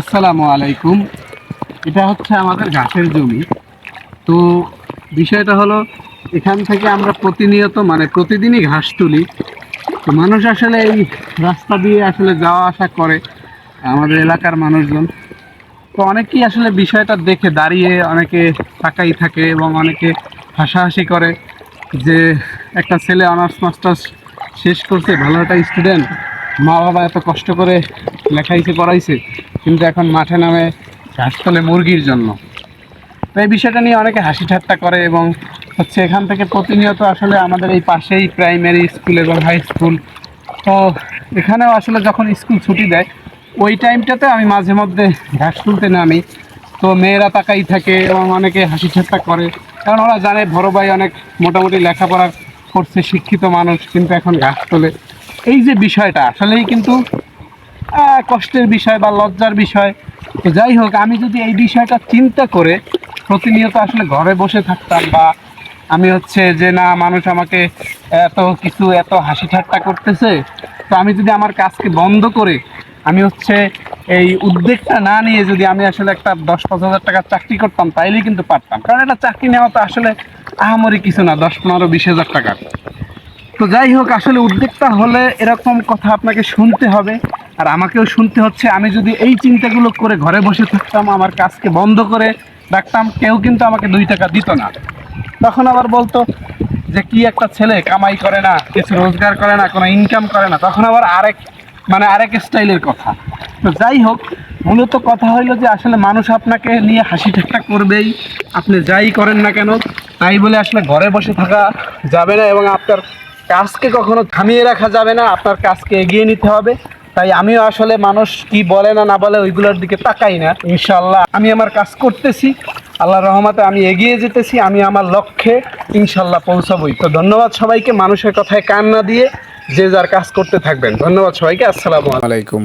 আসসালামু আলাইকুম। এটা হচ্ছে আমাদের ঘাসের জমি। তো বিষয়টা হলো, এখান থেকে আমরা প্রতিনিয়ত মানে প্রতিদিনই ঘাস তুলি। তো মানুষ আসলে এই রাস্তা দিয়ে আসলে যাওয়া আসা করে, আমাদের এলাকার মানুষজন। তো অনেকেই আসলে বিষয়টা দেখে দাঁড়িয়ে, অনেকে তাকাই থাকে এবং অনেকে হাসাহাসি করে যে, একটা ছেলে অনার্স, মাস্টার্স শেষ করছে, ভালো একটা স্টুডেন্ট। মা বাবা এত কষ্ট করে লেখাইছে, পড়াইছে। কিন্তু এখন মাঠে নামে ঘাস তোলে মুরগির জন্য। তো এই বিষয়টা নিয়ে অনেকে হাসি ঠাট্টা করে এবং হচ্ছে এখান থেকে প্রতিনিয়ত আসলে আমাদের এই পাশেই প্রাইমারি স্কুল এবং হাই স্কুল। তো এখানেও আসলে যখন স্কুল ছুটি দেয়, ওই টাইমটাতে আমি মাঝে মধ্যে ঘাস তুলতে নামি। তো মেয়েরা তাকাই থাকে এবং অনেকে হাসি ঠাট্টা করে। কারণ ওরা জানে বড় ভাই অনেক মোটামুটি লেখাপড়া করছে, শিক্ষিত মানুষ, কিন্তু এখন ঘাস তোলে। এই যে বিষয়টা, আসলেই কিন্তু কষ্টের বিষয় বা লজ্জার বিষয়। তো যাই হোক, আমি যদি এই বিষয়টা চিন্তা করে প্রতিনিয়ত আসলে ঘরে বসে থাকতাম বা আমি হচ্ছে যে, না, মানুষ আমাকে এত কিছু, এত হাসি ঠাট্টা করতেছে। তো আমি যদি আমার কাজকে বন্ধ করে আমি হচ্ছে এই উদ্যোগটা না নিয়ে যদি আমি আসলে একটা দশ পাঁচ হাজার টাকার চাকরি করতাম, তাইলেই কিন্তু পারতাম। কারণ এটা চাকরি নেওয়া তো আসলে আহামরি কিছু না দশ পনেরো বিশ হাজার টাকার। তো যাই হোক, আসলে উদ্যোক্তা হলে এরকম কথা আপনাকে শুনতে হবে। আর আমাকেও শুনতে হচ্ছে, আমি যদি এই চিন্তাগুলো করে ঘরে বসে থাকতাম, আমার কাজকে বন্ধ করে রাখতাম, কেউ কিন্তু আমাকে দুই টাকা দিত না। তখন আবার বলতো যে, কি একটা ছেলে কামাই করে না, কিছু রোজগার করে না, কোনো ইনকাম করে না। তখন আবার আরেক মানে আরেক স্টাইলের কথা। তো যাই হোক, মূলত কথা হইল যে, আসলে মানুষ আপনাকে নিয়ে হাসি ঠাট্টা করবেই। আপনি যাই করেন না কেন, তাই বলে আসলে ঘরে বসে থাকা যাবে না এবং আপনার কাজকে কখনো থামিয়ে রাখা যাবে না, আপনার কাজকে এগিয়ে নিতে হবে। তাই আমিও আসলে মানুষ কি বলে না না বলে ওইগুলোর দিকে তাকাই না। ইনশাল্লাহ আমি আমার কাজ করতেছি আল্লাহ রহমতে আমি এগিয়ে যেতেছি, আমি আমার লক্ষ্যে ইনশাল্লাহ পৌঁছাবই। তো ধন্যবাদ সবাইকে মানুষের কথায় কান না দিয়ে যে যার কাজ করতে থাকবেন। ধন্যবাদ সবাইকে, আসসালামু আলাইকুম।